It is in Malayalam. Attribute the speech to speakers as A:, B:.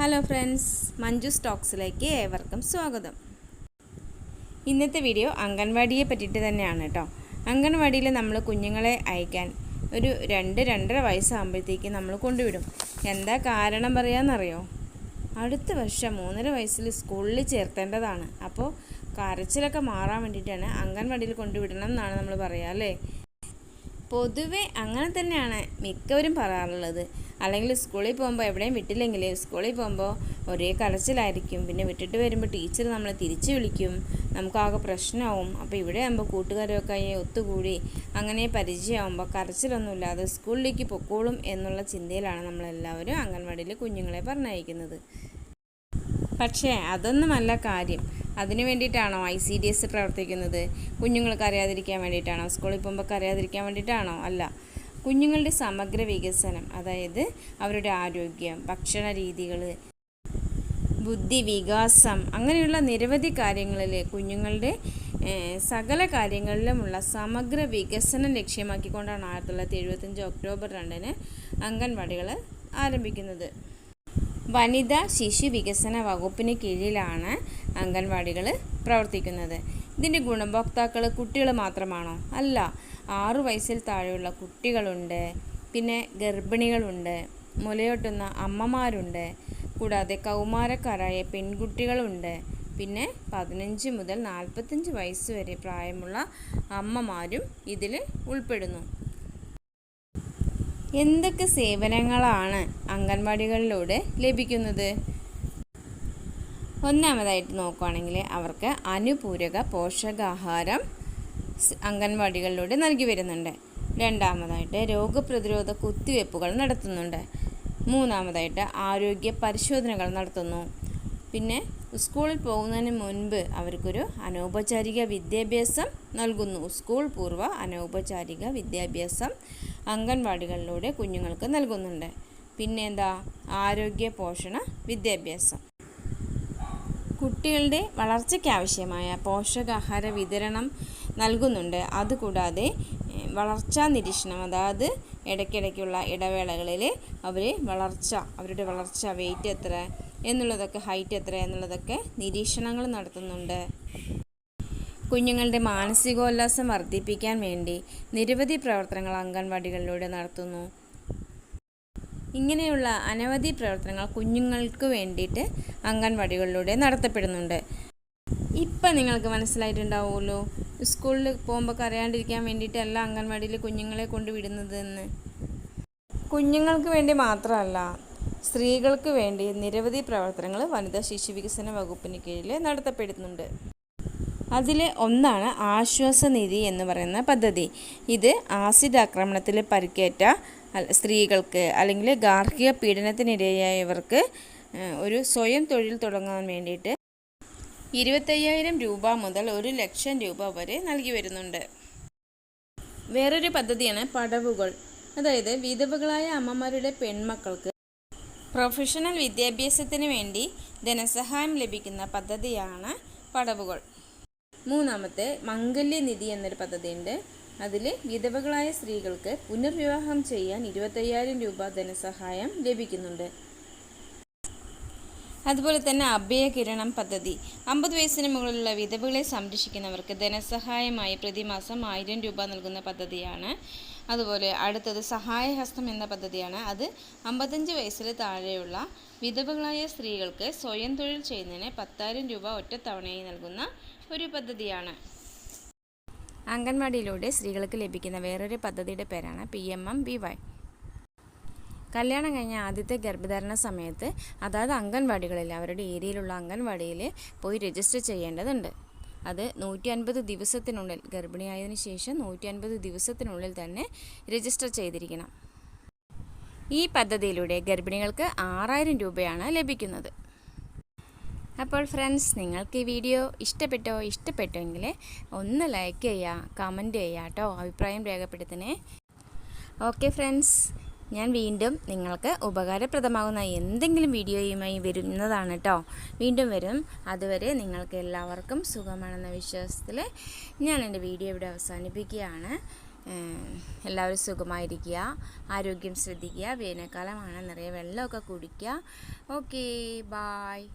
A: ഹലോ ഫ്രണ്ട്സ് മഞ്ജു സ്റ്റോക്സിലേക്ക് ഏവർക്കും സ്വാഗതം. ഇന്നത്തെ വീഡിയോ അംഗൻവാടിയെ പറ്റിയിട്ട് തന്നെയാണ് കേട്ടോ അംഗൻവാടിയിൽ നമ്മൾ കുഞ്ഞുങ്ങളെ അയക്കാൻ ഒരു രണ്ട് രണ്ടര വയസ്സാകുമ്പോഴത്തേക്ക് നമ്മൾ കൊണ്ടുവിടും. എന്താ കാരണം പറയാമെന്നറിയോ അടുത്ത വർഷം മൂന്നര വയസ്സിൽ സ്കൂളിൽ ചേർത്തേണ്ടതാണ്. അപ്പോൾ കരച്ചിലൊക്കെ മാറാൻ വേണ്ടിയിട്ടാണ് അംഗൻവാടിയിൽ കൊണ്ടുവിടണം എന്നാണ് നമ്മൾ പറയുക അല്ലേ? പൊതുവെ അങ്ങനെ തന്നെയാണ് മിക്കവരും പറയാറുള്ളത്. അല്ലെങ്കിൽ സ്കൂളിൽ പോകുമ്പോൾ എവിടെയും വിട്ടില്ലെങ്കിൽ സ്കൂളിൽ പോകുമ്പോൾ ഒരേ കരച്ചിലായിരിക്കും. പിന്നെ വിട്ടിട്ട് വരുമ്പോൾ ടീച്ചർ നമ്മളെ തിരിച്ചു വിളിക്കും. നമുക്കാകെ പ്രശ്നമാവും. അപ്പോൾ ഇവിടെ ആകുമ്പോൾ കൂട്ടുകാരൊക്കെ ഒത്തുകൂടി അങ്ങനെ പരിചയമാകുമ്പോൾ കരച്ചിലൊന്നുമില്ലാതെ സ്കൂളിലേക്ക് പൊക്കോളും എന്നുള്ള ചിന്തയിലാണ് നമ്മളെല്ലാവരും അംഗൻവാടിയിൽ കുഞ്ഞുങ്ങളെ പറഞ്ഞയക്കുന്നത്. പക്ഷേ അതൊന്നുമല്ല കാര്യം. അതിനു വേണ്ടിയിട്ടാണോ ഐ സി ഡി എസ് പ്രവർത്തിക്കുന്നത്? കുഞ്ഞുങ്ങൾക്ക് അറിയാതിരിക്കാൻ വേണ്ടിയിട്ടാണോ? സ്കൂളിൽ പോകുമ്പോൾ അറിയാതിരിക്കാൻ വേണ്ടിയിട്ടാണോ? അല്ല. കുഞ്ഞുങ്ങളുടെ സമഗ്ര വികസനം അതായത് അവരുടെ ആരോഗ്യം ഭക്ഷണ രീതികൾ ബുദ്ധി വികാസം അങ്ങനെയുള്ള നിരവധി കാര്യങ്ങളിൽ കുഞ്ഞുങ്ങളുടെ സകല കാര്യങ്ങളിലുമുള്ള സമഗ്ര വികസനം ലക്ഷ്യമാക്കിക്കൊണ്ടാണ് ആയിരത്തി തൊള്ളായിരത്തി എഴുപത്തഞ്ച് ഒക്ടോബർ രണ്ടിന് അംഗൻവാടികൾ ആരംഭിക്കുന്നത്. വനിതാ ശിശു വികസന വകുപ്പിന് കീഴിലാണ് അംഗൻവാടികൾ പ്രവർത്തിക്കുന്നത്. ഇതിന്റെ ഗുണഭോക്താക്കൾ കുട്ടികൾ മാത്രമാണോ? അല്ല ആറു വയസ്സിൽ താഴെയുള്ള കുട്ടികളുണ്ട് പിന്നെ ഗർഭിണികളുണ്ട് മുലയൊട്ടുന്ന അമ്മമാരുണ്ട് കൂടാതെ കൗമാരക്കാരായ പെൺകുട്ടികളുണ്ട് പിന്നെ പതിനഞ്ച് മുതൽ നാൽപ്പത്തഞ്ച് വയസ്സ് വരെ പ്രായമുള്ള അമ്മമാരും ഇതിൽ ഉൾപ്പെടുന്നു. എന്തൊക്കെ സേവനങ്ങളാണ് അംഗൻവാടികളിലൂടെ ലഭിക്കുന്നത്? ഒന്നാമതായിട്ട് നോക്കുകയാണെങ്കിൽ അവർക്ക് അനുപൂരക പോഷകാഹാരം അംഗൻവാടികളിലൂടെ നൽകി വരുന്നുണ്ട്. രണ്ടാമതായിട്ട് രോഗപ്രതിരോധ കുത്തിവയ്പ്പുകൾ നടത്തുന്നുണ്ട്. മൂന്നാമതായിട്ട് ആരോഗ്യ പരിശോധനകൾ നടത്തുന്നു. പിന്നെ സ്കൂളിൽ പോകുന്നതിന് മുൻപ് അവർക്കൊരു അനൗപചാരിക വിദ്യാഭ്യാസം നൽകുന്നു. സ്കൂൾ പൂർവ അനൗപചാരിക വിദ്യാഭ്യാസം അംഗൻവാടികളിലൂടെ കുഞ്ഞുങ്ങൾക്ക് നൽകുന്നുണ്ട്. പിന്നെ എന്താ ആരോഗ്യ പോഷണ വിദ്യാഭ്യാസം. കുട്ടികളുടെ വളർച്ചയ്ക്കാവശ്യമായ പോഷകാഹാര വിതരണം നൽകുന്നുണ്ട്. അതുകൂടാതെ വളർച്ചാ നിരീക്ഷണം അതായത് ഇടയ്ക്കിടയ്ക്കുള്ള ഇടവേളകളിൽ അവർ വളർച്ച അവരുടെ വളർച്ച വെയിറ്റ് എത്ര എന്നുള്ളതൊക്കെ ഹൈറ്റ് എത്ര എന്നുള്ളതൊക്കെ നിരീക്ഷണങ്ങൾ നടത്തുന്നുണ്ട്. കുഞ്ഞുങ്ങളുടെ മാനസികോല്ലാസം വർദ്ധിപ്പിക്കാൻ വേണ്ടി നിരവധി പ്രവർത്തനങ്ങൾ അംഗൻവാടികളിലൂടെ നടത്തുന്നു. ഇങ്ങനെയുള്ള അനവധി പ്രവർത്തനങ്ങൾ കുഞ്ഞുങ്ങൾക്ക് വേണ്ടിയിട്ട് അംഗൻവാടികളിലൂടെ നടത്തപ്പെടുന്നുണ്ട്. ഇപ്പം നിങ്ങൾക്ക് മനസ്സിലായിട്ടുണ്ടാവുമല്ലോ സ്കൂളിൽ പോകുമ്പോൾ കരയാണ്ടിരിക്കാൻ വേണ്ടിയിട്ടല്ല അംഗൻവാടിയിൽ കുഞ്ഞുങ്ങളെ കൊണ്ട് വിടുന്നതെന്ന് കുഞ്ഞുങ്ങൾക്ക് വേണ്ടി മാത്രമല്ല സ്ത്രീകൾക്ക് വേണ്ടി നിരവധി പ്രവർത്തനങ്ങൾ വനിതാ ശിശു വികസന വകുപ്പിന് കീഴിൽ നടത്തപ്പെടുന്നുണ്ട്. അതിൽ ഒന്നാണ് ആശ്വാസ നിധി എന്ന് പറയുന്ന പദ്ധതി. ഇത് ആസിഡ് ആക്രമണത്തിൽ പരിക്കേറ്റ സ്ത്രീകൾക്ക് അല്ലെങ്കിൽ ഗാർഹിക പീഡനത്തിനിരയായവർക്ക് ഒരു സ്വയം തൊഴിൽ തുടങ്ങാൻ വേണ്ടിയിട്ട് ഇരുപത്തയ്യായിരം രൂപ മുതൽ ഒരു ലക്ഷം രൂപ വരെ നൽകി വരുന്നുണ്ട്. വേറൊരു പദ്ധതിയാണ് പടവുകൾ. അതായത് വിധവകളായ അമ്മമാരുടെ പെൺമക്കൾക്ക് പ്രൊഫഷണൽ വിദ്യാഭ്യാസത്തിന് വേണ്ടി ധനസഹായം ലഭിക്കുന്ന പദ്ധതിയാണ് പടവുകൾ. മൂന്നാമത്തെ മംഗല്യനിധി എന്നൊരു പദ്ധതിയുണ്ട്. അതിൽ വിധവകളായ സ്ത്രീകൾക്ക് പുനർവിവാഹം ചെയ്യാൻ ഇരുപത്തയ്യായിരം രൂപ ധനസഹായം ലഭിക്കുന്നുണ്ട്. അതുപോലെ തന്നെ അഭയകിരണം പദ്ധതി. അമ്പത് വയസ്സിന് മുകളിലുള്ള വിധവകളെ സംരക്ഷിക്കുന്നവർക്ക് ധനസഹായമായി പ്രതിമാസം ആയിരം രൂപ നൽകുന്ന പദ്ധതിയാണ് അതുപോലെ അടുത്തത് സഹായഹസ്തം എന്ന പദ്ധതിയാണ്. അത് അമ്പത്തഞ്ച് വയസ്സിൽ താഴെയുള്ള വിധവകളായ സ്ത്രീകൾക്ക് സ്വയം തൊഴിൽ ചെയ്യുന്നതിന് പത്തായിരം രൂപ ഒറ്റത്തവണയായി നൽകുന്ന ഒരു പദ്ധതിയാണ്. അംഗൻവാടിയിലൂടെ സ്ത്രീകൾക്ക് ലഭിക്കുന്ന വേറൊരു പദ്ധതിയുടെ പേരാണ് P M M B Y. കല്യാണം കഴിഞ്ഞ ആദ്യത്തെ ഗർഭധാരണ സമയത്ത് അതായത് അംഗൻവാടികളിൽ അവരുടെ ഏരിയയിലുള്ള അംഗൻവാടിയിൽ പോയി രജിസ്റ്റർ ചെയ്യേണ്ടതുണ്ട്. അത് നൂറ്റി അൻപത് ദിവസത്തിനുള്ളിൽ ഗർഭിണിയായതിനു ശേഷം നൂറ്റി അൻപത് ദിവസത്തിനുള്ളിൽ തന്നെ രജിസ്റ്റർ ചെയ്തിരിക്കണം. ഈ പദ്ധതിയിലൂടെ ഗർഭിണികൾക്ക് ആറായിരം രൂപയാണ് ലഭിക്കുന്നത്. അപ്പോൾ ഫ്രണ്ട്സ് നിങ്ങൾക്ക് ഈ വീഡിയോ ഇഷ്ടപ്പെട്ടോ? ഇഷ്ടപ്പെട്ടെങ്കിൽ ഒന്ന് ലൈക്ക് ചെയ്യുക കമന്റ് ചെയ്യുക കേട്ടോ അഭിപ്രായം രേഖപ്പെടുത്തണേ. ഓക്കെ ഫ്രണ്ട്സ് ഞാൻ വീണ്ടും നിങ്ങൾക്ക് ഉപകാരപ്രദമാകുന്ന എന്തെങ്കിലും വീഡിയോയുമായി വരുന്നതാണ് കേട്ടോ വീണ്ടും വരും. അതുവരെ നിങ്ങൾക്ക് എല്ലാവർക്കും സുഖമാണെന്ന വിശ്വാസത്തിൽ ഞാൻ എന്റെ വീഡിയോ ഇവിടെ അവസാനിപ്പിക്കുകയാണ്. എല്ലാവരും സുഖമായിരിക്കുക. ആരോഗ്യം ശ്രദ്ധിക്കുക. വേനൽക്കാലമാണ്. നിറയെ വെള്ളമൊക്കെ കുടിക്കുക. Okay bye.